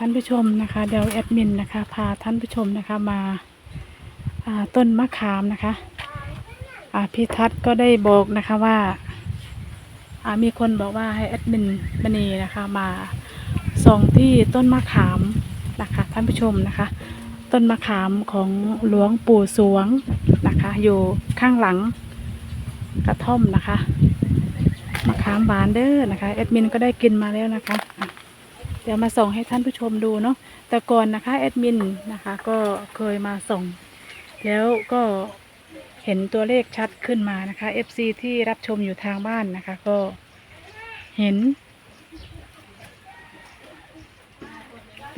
ท่านผู้ชมนะคะเดี๋ยวแอดมินนะคะ พาท่านผู้ชมนะคะมาาต้นมะขามนะคะพี่ทัศน์ก็ได้บอกนะคะว่าามีคนบอกว่าให้แอดมินมณีนะคะมาส่องที่ต้นมะขามนะคะท่านผู้ชมนะคะ ต้นมะขามของหลวงปู่สวงนะคะ อยู่ข้างหลังกระท่อมนะคะมะขามหวานเด้อนะคะแอดมินก็ได้กินมาแล้วนะคะ ดี๋ยวมาส่งให้ท่านผู้ชมดูเนาะแต่ก่อนนะคะแอดมินนะคะก็เคยมาส่งแล้วก็เห็นตัวเลขชัดขึ้นมานะคะ FC ที่รับชมอยู่ทางบ้านนะคะ ก็เห็น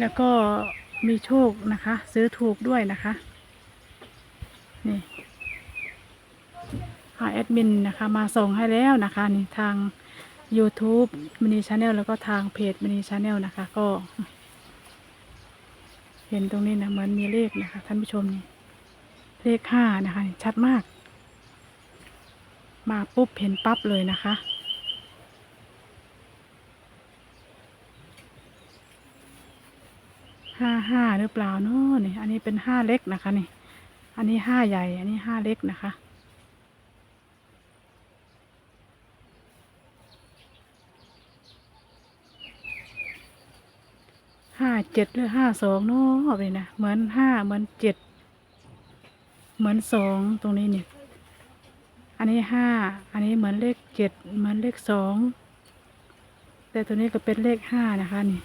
แล้วก็มีโชคนะคะ ซื้อถูกด้วยนะคะนี่ค่ะแอดมินนะคะ มาส่งให้แล้วนะคะนี่ทาง YouTube มินิชาแนลแล้วก็ทางเพจมินิชาแนลนะคะ ก็ เห็นตรงนี้นะเหมือนมีเลขนะคะ ท่านผู้ชมนี่เลขห้านะคะ ชัดมาก มาปุ๊บเห็นปั๊บเลยนะคะห้าห้าหรือเปล่าเนาะนี่ อันนี้เป็นห้าเล็กนะคะนี่ อันนี้ห้าใหญ่ อันนี้ห้าเล็กนะคะ ห้าเจ็ดหรือห้าสองเนาะเลยนะเหมือนห้าเหมือนเจ็ดเหมือนสองตรงนี้เนี่ย อันนี้ห้าอันนี้เหมือนเลขเจ็ดเหมือนเลขสองแต่ตัวนี้ก็เป็นเลขห้านะคะนี่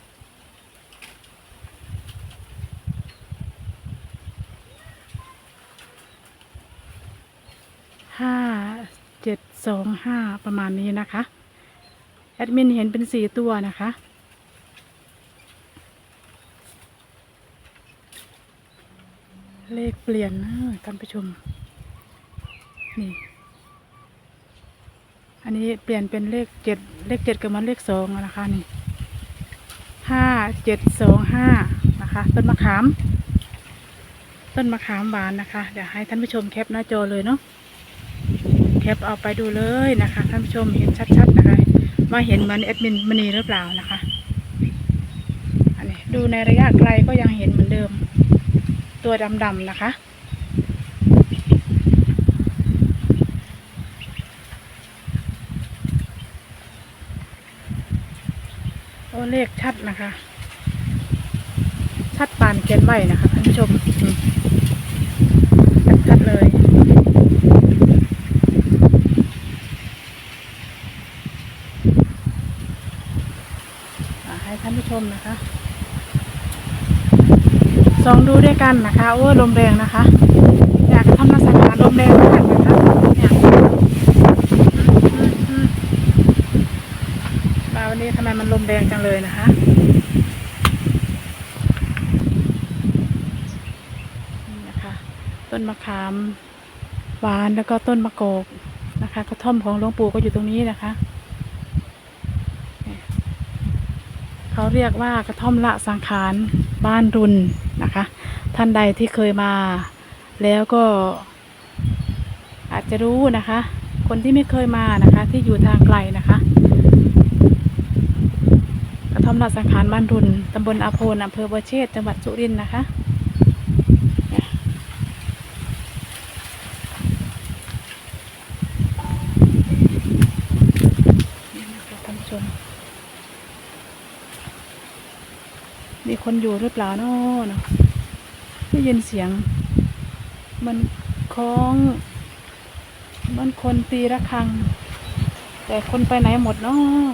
ห้าเจ็ดสองห้าประมาณนี้นะคะ แอดมินเห็นเป็นสี่ตัวนะคะ เลขเปลี่ยนนะท่านผู้ชม นี่ อันนี้เปลี่ยนเป็นเลขเจ็ดเลขเจ็ดกับมันเลขสองนะคะนี่ห้าเจ็ดสองห้านะคะ ต้นมะขาม ต้นมะขามหวานนะคะ เดี๋ยวให้ท่านผู้ชมแคปหน้าจอเลยเนาะแคปเอาไปดูเลยนะคะ ท่านผู้ชมเห็นชัดๆนะคะว่าเห็นเหมือนแอดมินมณีหรือเปล่านะคะ อันนี้ดูในระยะไกลก็ยังเห็นเหมือนเดิม ตัวดำๆนะคะ โอ้เลขชัดนะคะ ชัดปานเขียนไว้นะคะท่านผู้ชมชัดๆเลยให้ท่านผู้ชมนะคะ สองดูด้วยกันนะคะ โอ้ลมแรงนะคะ อยากทำนักสังหารลมแรงมากนะคะเนี่ยมาวันนี้ทำไมมันลมแรงจังเลยนะคะนี่นะคะ ต้นมะขามหวานแล้วก็ต้นมะกอกนะคะกระท่อมของหลวงปู่ก็อยู่ตรงนี้นะคะเขาเรียกว่ากระท่อมละสังขารบ้านรุน นะคะ ท่านใดที่เคยมา แล้วก็อาจจะรู้นะคะ คนที่ไม่เคยมานะคะ ที่อยู่ทางไกลนะคะกระท่อมนาสังขารบ้านรุนตำบลอาโพนอำเภอบัวเชษจังหวัดสุรินทร์นะคะเนี่ยนี่นะคะท่านผู้ชม มี คนอยู่หรือเปล่าเนาะเนาะได้ยินเสียง มันคล้อง มันคนตีระฆัง แต่คนไปไหนหมดเนาะ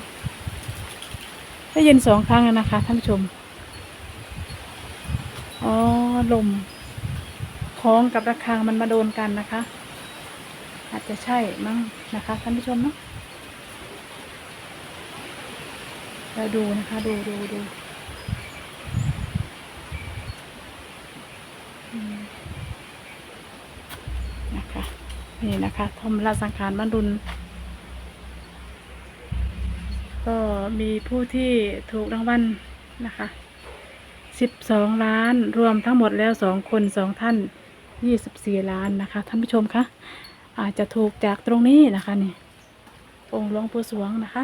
ได้ยินสองครั้งแล้วนะคะท่านผู้ชม อ๋อลมคล้องกับระฆังมันมาโดนกันนะคะ อาจจะใช่มั้งนะคะท่านผู้ชมเนาะเราดูนะคะ ดูดูดู อืมนะคะ นี่นะคะทอมราสังขารบรรดุลก็มีผู้ที่ถูกรางวัลนะคะสิบสองล้านรวมทั้งหมดแล้วสองคนสองท่านยี่สิบสี่ล้านนะคะ ท่านผู้ชมคะอาจจะถูกจากตรงนี้นะคะนี่องค์หลวงปู่สวงนะคะ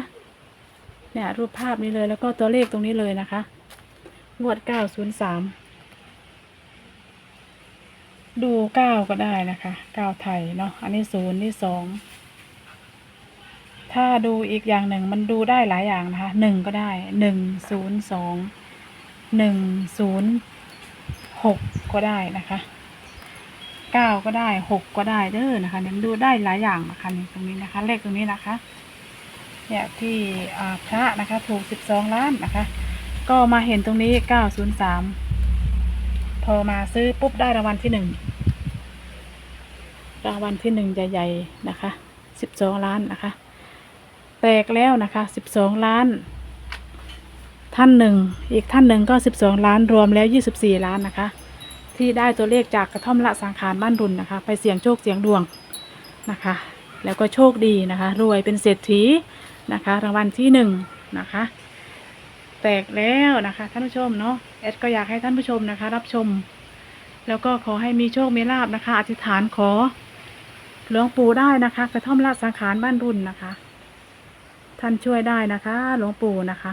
เนี่ยรูปภาพนี้เลยแล้วก็ตัวเลขตรงนี้เลยนะคะ งวดเก้าศูนย์สาม ดูเก้าก็ได้นะคะเก้าไทยเนาะอันนี้ศูนย์นี่สองถ้าดูอีกอย่างหนึ่งมันดูได้หลายอย่างนะคะหนึ่งก็ได้หนึ่งศูนย์สองหนึ่งศูนย์หกก็ได้นะคะเก้าก็ได้หกก็ได้เด้อนะคะเนี่ยมันดูได้หลายอย่างนะคะนี่ตรงนี้นะคะ เลขตรงนี้นะคะเนี่ยที่พระนะคะ ถูกสิบสองล้านนะคะ ก็มาเห็นตรงนี้เก้าศูนย์สาม อมาซื้อปุ๊บได้รางวัลที่หนึ่งรางวัลที่หนึ่งใหญ่ๆนะคะสิบสองล้านนะคะ แตกแล้วนะคะสิบสองล้าน ท่านหนึ่งอีกท่านหนึ่งก็สิบสองล้านรวมแล้วยี่สิบสี่ล้านนะคะ ที่ได้ตัวเลขจากกระท่อมละสังขารบ้านรุนนะคะ ไปเสี่ยงโชคเสี่ยงดวงนะคะ แล้วก็โชคดีนะคะ รวยเป็นเศรษฐีนะคะ รางวัลที่หนึ่งนะคะ แตกแล้วนะคะท่านผู้ชมเนาะ แอดก็อยากให้ท่านผู้ชมนะคะ รับชม แล้วก็ขอให้มีโชคมีลาบนะคะ อธิษฐานขอหลวงปู่ได้นะคะ กระท่อมละสังขารบ้านรุ่นนะคะ ท่านช่วยได้นะคะ หลวงปู่นะคะ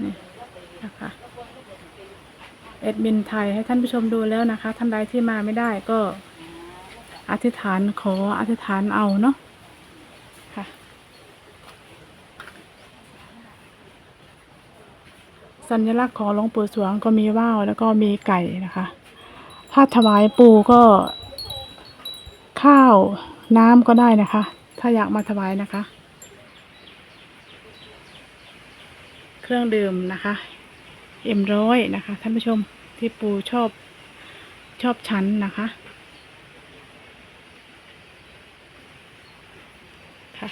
นี่นะคะเอ็ดมินไทยให้ท่านผู้ชมดูแล้วนะคะ ท่านใดที่มาไม่ได้ก็อธิษฐานขออธิษฐานเอาเนาะ สัญลักษณ์ของหลวงปู่สวงก็มีว่าวแล้วก็มีไก่นะคะถ้าถวายปู่ก็ ข้าวน้ำก็ได้นะคะ ถ้าอยากมาถวายนะคะ เครื่องดื่มนะคะเอ็มร้อยนะคะ ท่านผู้ชมที่ปู่ชอบชอบชั้นนะคะค่ะ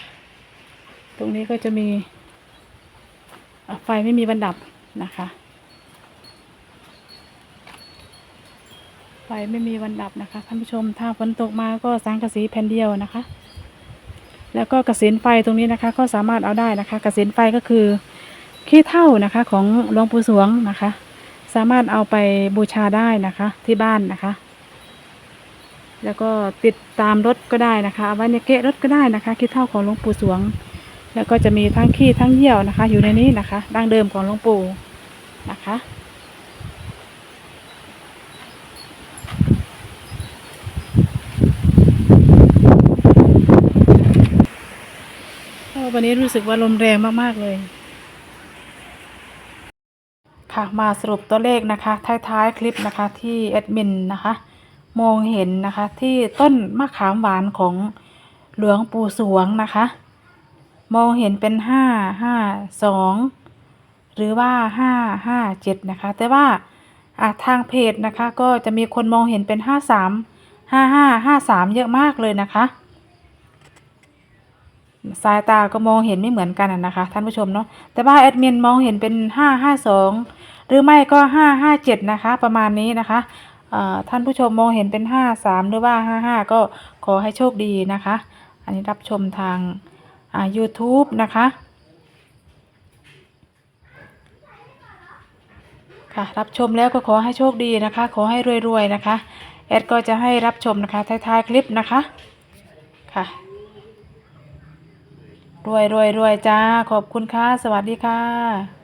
ตรงนี้ก็จะมีไฟไม่มีบันดับ นะคะ ไฟไม่มีวันดับนะคะท่านผู้ชมถ้าฝนตกมาก็สังกะสีแผ่นเดียวนะคะ แล้วก็กระสินไฟตรงนี้นะคะ ก็สามารถเอาได้นะคะกระสินไฟก็คือขี้เท่านะคะของหลวงปู่สวงนะคะ สามารถเอาไปบูชาได้นะคะที่บ้านนะคะ แล้วก็ติดตามรถก็ได้นะคะเอาไว้ในเกะรถก็ได้นะคะขี้เท่าของหลวงปู่สวง แล้วก็จะมีทั้งขี้ทั้งเยี่ยวนะคะ อยู่ในนี้นะคะ ดั้งเดิมของหลวงปู่นะคะ วันนี้รู้สึกว่าลมแรงมากๆเลยค่ะมาสรุปตัวเลขนะคะท้ายๆคลิปนะคะที่แอดมินนะคะ มองเห็นนะคะที่ต้นมะขามหวานของหลวงปู่สวงนะคะ มองเห็นเป็นห้าห้าสองหรือว่าห้าห้าเจ็ดนะคะ แต่ว่าทางเพจนะคะ ก็จะมีคนมองเห็นเป็นห้าสามห้าห้าห้าสามเยอะมากเลยนะคะ สายตาก็มองเห็นไม่เหมือนกันนะคะท่านผู้ชมเนาะแต่ว่าแอดมินมองเห็นเป็นห้าห้าสองหรือไม่ก็ห้าห้าเจ็ดนะคะ ประมาณนี้นะคะท่านผู้ชมมองเห็นเป็นห้าสามหรือว่าห้าห้าก็ขอให้โชคดีนะคะ อันนี้รับชมทาง YouTube นะคะค่ะรับชมแล้วก็ขอให้โชคดีนะคะ ขอให้รวยๆนะคะแอดก็จะให้รับชมนะคะท้ายๆคลิปนะคะค่ะรวยรวยรวยจ้า ขอบคุณค่ะ สวัสดีค่ะ